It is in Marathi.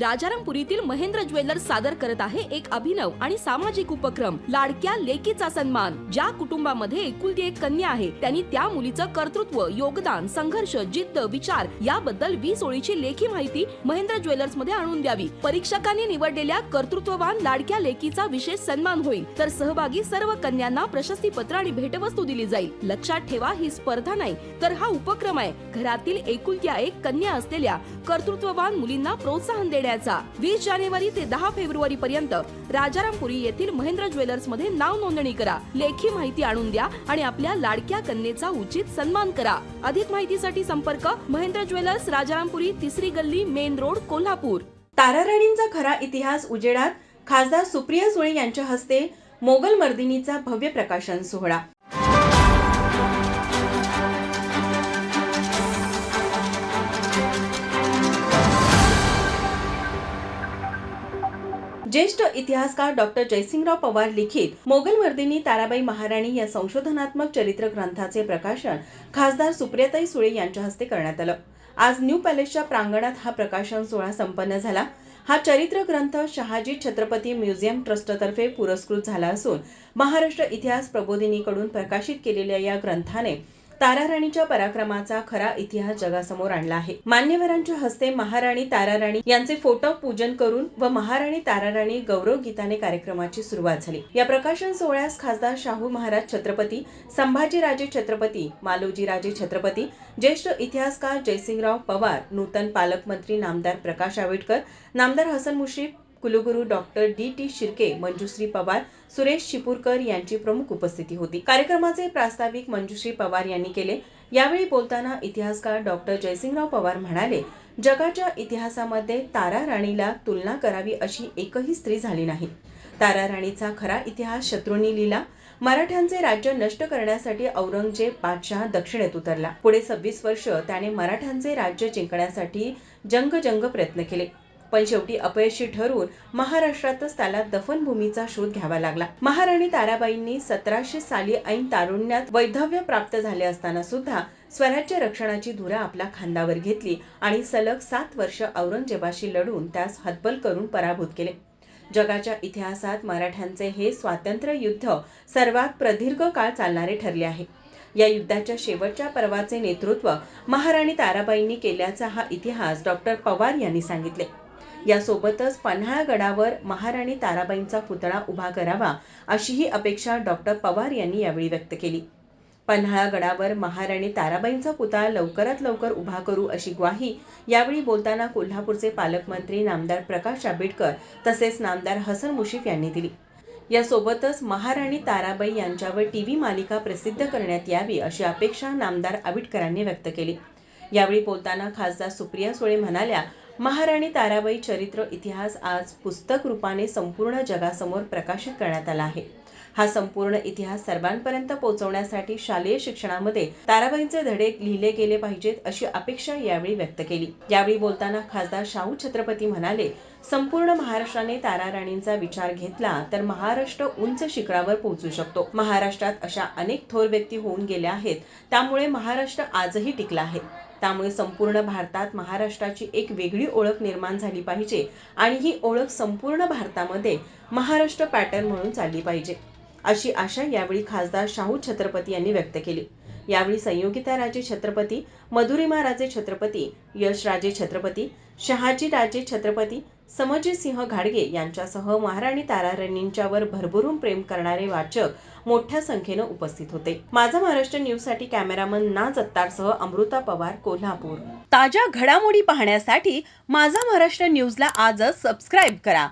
राजारामपुरीतील महेंद्र ज्वेलर्स सादर करत आहे एक अभिनव आणि सामाजिक उपक्रम लाडक्या लेकीचा सन्मान ज्या कुटुंबामध्ये एकुलती एक कन्या आहे. त्यांनी त्या मुलीचं कर्तृत्व योगदान संघर्ष जिद्द विचार याबद्दल वीस ओळीची लेखी माहिती महेंद्र ज्वेलर्समध्ये आणून द्यावी. परीक्षकांनी निवडलेल्या कर्तृत्ववान लाडक्या लेकीचा विशेष सन्मान होईल. तर सहभागी सर्व कन्यांना प्रशस्ती पत्र आणि भेटवस्तू दिली जाईल. लक्षात ठेवा ही स्पर्धा नाही तर हा उपक्रम आहे. घरातील एकुलत्या एक कन्या असलेल्या कर्तृत्ववान मुलींना प्रोत्साहन देण्याचा वीस जानेवारी ते दहा फेब्रुवारी पर्यंत राजारामपुरी येथील महेंद्र ज्वेलर्समध्ये नाव नोंदणी करा. लेखी माहिती आणून द्या आणि आपल्या लाडक्या कन्येचा उचित सन्मान करा. अधिक माहितीसाठी संपर्क महेंद्र ज्वेलर्स राजारामपुरी तिसरी गल्ली मेन रोड कोल्हापूर. ताराराणींचा खरा इतिहास उजेडात खासदार सुप्रिया सुळे यांच्या हस्ते मोगल मर्दिनीचा भव्य प्रकाशन सोहळा. ज्येष्ठ इतिहासकार डॉक्टर जयसिंगराव पवार लिखित मोगलवर्दिनी ताराबाई महाराणी या संशोधनात्मक चरित्र ग्रंथाचे प्रकाशन खासदार सुप्रियाताई सुळे यांच्या हस्ते करण्यात आलं. आज न्यू पॅलेसच्या प्रांगणात हा प्रकाशन सोहळा संपन्न झाला. हा चरित्र ग्रंथ शहाजी छत्रपती म्युझियम ट्रस्टतर्फे पुरस्कृत झाला असून महाराष्ट्र इतिहास प्रबोधिनीकडून प्रकाशित केलेल्या या ग्रंथाने ताराराणीच्या पराक्रमाचा खरा इतिहास जगासमोर आणला आहे. मान्यवरांच्या हस्ते महाराणी ताराराणी यांचे फोटो पूजन करून व महाराणी ताराराणी गौरव गीताने कार्यक्रमाची सुरुवात झाली. या प्रकाशन सोहळ्यास खासदार शाहू महाराज छत्रपती संभाजीराजे छत्रपती मालोजीराजे छत्रपती ज्येष्ठ इतिहासकार जयसिंगराव पवार नूतन पालकमंत्री नामदार प्रकाश आंबेडकर नामदार हसन मुश्रीफ कुलगुरू doctor D T Shirke Manjushri Pawar Suresh Shipurkar यांची प्रमुख उपस्थिती होती. कार्यक्रमाचे प्रास्ताविक मंजुश्री पवार यांनी केले. यावेळी बोलताना इतिहासकार डॉक्टर जयसिंगराव पवार म्हणाले जगाच्या इतिहासामध्ये तारा राणीला तुलना करावी अशी एकही स्त्री झाली नाही. तारा राणीचा खरा इतिहास शत्रूंनी लिहिला. मराठ्यांचे राज्य नष्ट करण्यासाठी औरंगजेब बादशहा दक्षिणेत उतरला. पुढे सव्वीस वर्ष त्याने मराठ्यांचे राज्य जिंकण्यासाठी जंगजंग प्रयत्न केले. पण शेवटी अपयशी ठरून महाराष्ट्रातच त्याला दफनभूमीचा शोध घ्यावा लागला. महाराणी ताराबाईंनी सतराशे साली ऐन तारुण्यात वैधव्य प्राप्त झाले असताना सुद्धा स्वराज्य रक्षणाची धुरा आपल्या खांदावर घेतली आणि सलग सात वर्ष औरंगजेबाशी लढून त्यास हतबल करून पराभूत केले. जगाच्या इतिहासात मराठ्यांचे हे स्वातंत्र्य युद्ध सर्वात प्रदीर्घ काळ चालणारे ठरले आहे. या युद्धाच्या शेवटच्या पर्वाचे नेतृत्व महाराणी ताराबाईंनी केल्याचा हा इतिहास डॉक्टर पवार यांनी सांगितले. यासोबतच पन्हाळगडावर महाराणी ताराबाईंचा पुतळा उभा करावा अशीही अपेक्षा डॉक्टर पवार यांनी यावेळी व्यक्त केली. पन्हाळगडावर महाराणी ताराबाईंचा पुतळा लवकरात लवकर उभा करू अशी ग्वाही यावेळी बोलताना कोल्हापूरचे पालकमंत्री नामदार प्रकाश आंबेडकर तसेच नामदार हसन मुशीफ यांनी दिली. यासोबतच महाराणी ताराबाई यांच्यावर टी व्ही मालिका प्रसिद्ध करण्यात यावी अशी अपेक्षा नामदार आबिटकरांनी व्यक्त केली. यावेळी बोलताना खासदार सुप्रिया सुळे म्हणाल्या महाराणी ताराबाई चरित्र इतिहास आज पुस्तक रूपाने संपूर्ण जगासमोर प्रकाशित करण्यात आला आहे. हा संपूर्ण इतिहास सर्वांपर्यंत पोहोचवण्यासाठी शालेय शिक्षणामध्ये ताराबाईंचे धडे लिहिले गेले पाहिजेत अशी अपेक्षा यावेळी व्यक्त केली. यावेळी बोलताना खासदार शाहू छत्रपती म्हणाले संपूर्ण महाराष्ट्राने तारा राणींचा विचार घेतला तर महाराष्ट्र उंच शिखरावर पोहोचू शकतो. महाराष्ट्रात अशा अनेक थोर व्यक्ती होऊन गेल्या आहेत. त्यामुळे महाराष्ट्र आजही टिकला आहे. त्यामुळे संपूर्ण भारतात महाराष्ट्राची एक वेगळी ओळख निर्माण झाली पाहिजे आणि ही ओळख संपूर्ण भारतामध्ये महाराष्ट्र पॅटर्न म्हणून चालली पाहिजे. अशी आशा यावेळी खासदार शाहू छत्रपती यांनी व्यक्त केली. यावेळी संयोगिता राजे छत्रपती मधुरिमा राजे छत्रपती यश राजे छत्रपती शहाजी राजे छत्रपती समजित सिंह घाडगे यांच्यासह महाराणी ताराराणींच्यावर भरभरून प्रेम करणारे वाचक मोठ्या संख्येनं उपस्थित होते. माझा महाराष्ट्र न्यूजसाठी कॅमेरामन ना जत्तारसह अमृता पवार कोल्हापूर. ताज्या घडामोडी पाहण्यासाठी माझा महाराष्ट्र न्यूजला आजच सबस्क्राईब करा.